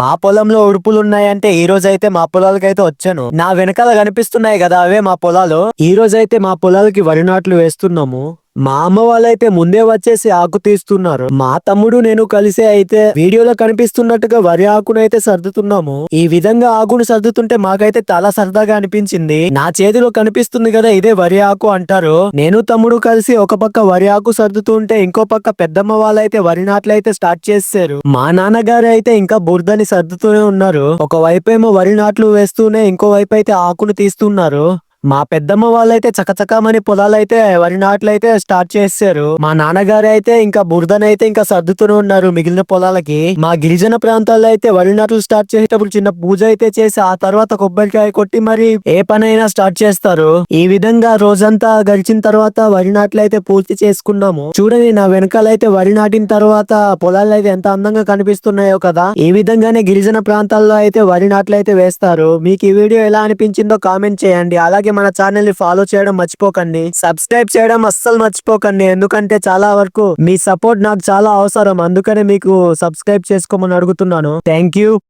మా పొలంలో ఉడుపులు ఉన్నాయంటే ఈ రోజైతే మా మా పొలాలకైతే వచ్చాను. నా వెనకాల కనిపిస్తున్నాయి కదా అవే మా పొలాలు. ఈ రోజు మా పొలాలకి వరి నాట్లు వేస్తున్నాము. మా అమ్మ వాళ్ళైతే ముందే వచ్చేసి ఆకు తీస్తున్నారు. మా తమ్ముడు నేను కలిసి అయితే వీడియోలో కనిపిస్తున్నట్టుగా వరి ఆకునైతే సర్దుతున్నాము. ఈ విధంగా ఆకును సర్దుతుంటే మాకైతే చాలా సరదాగా అనిపించింది. నా చేతిలో కనిపిస్తుంది కదా ఇదే వరి ఆకు అంటారు. నేను తమ్ముడు కలిసి ఒక పక్క వరి ఆకు సర్దుతుంటే ఇంకో పక్క పెద్దమ్మ వాళ్ళైతే వరి నాట్లు అయితే స్టార్ట్ చేశారు మా నాన్నగారు అయితే ఇంకా బురదని సర్దుతూనే ఉన్నారు. ఒక వైపు ఏమో వరి నాట్లు వేస్తూనే ఇంకో వైపు అయితే ఆకును తీస్తున్నారు. మా పెద్దమ్మ వాళ్ళైతే చకచకమని పొలాలైతే వరి నాట్లు అయితే స్టార్ట్ చేశారు మా నాన్నగారు అయితే ఇంకా బురదనైతే ఇంకా సర్దుతూనే ఉన్నారు మిగిలిన పొలాలకి. మా గిరిజన ప్రాంతాల్లో అయితే వరి నాట్లు స్టార్ట్ చేసేటప్పుడు చిన్న పూజ అయితే చేసి ఆ తర్వాత కొబ్బరికాయ కొట్టి మరి ఏ పనైనా స్టార్ట్ చేస్తారు. ఈ విధంగా రోజంతా గడిచిన తర్వాత వరి నాట్లు అయితే పూర్తి చేసుకున్నాము. చూడండి నా వెనకాల అయితే వరి నాటిన తర్వాత పొలాలు అయితే ఎంత అందంగా కనిపిస్తున్నాయో కదా. ఈ విధంగానే గిరిజన ప్రాంతాల్లో అయితే వరి నాట్లు అయితే వేస్తారు. మీకు ఈ వీడియో ఎలా అనిపించిందో కామెంట్ చేయండి. అలాగే మన ఛానల్ని ఫాలో చేయడం మర్చిపోకండి. సబ్స్క్రైబ్ చేయడం అస్సలు మర్చిపోకండి. ఎందుకంటే చాలా వరకు మీ సపోర్ట్ నాకు చాలా అవసరం. అందుకనే మీకు సబ్స్క్రైబ్ చేసుకోమని అడుగుతున్నాను. Thank you.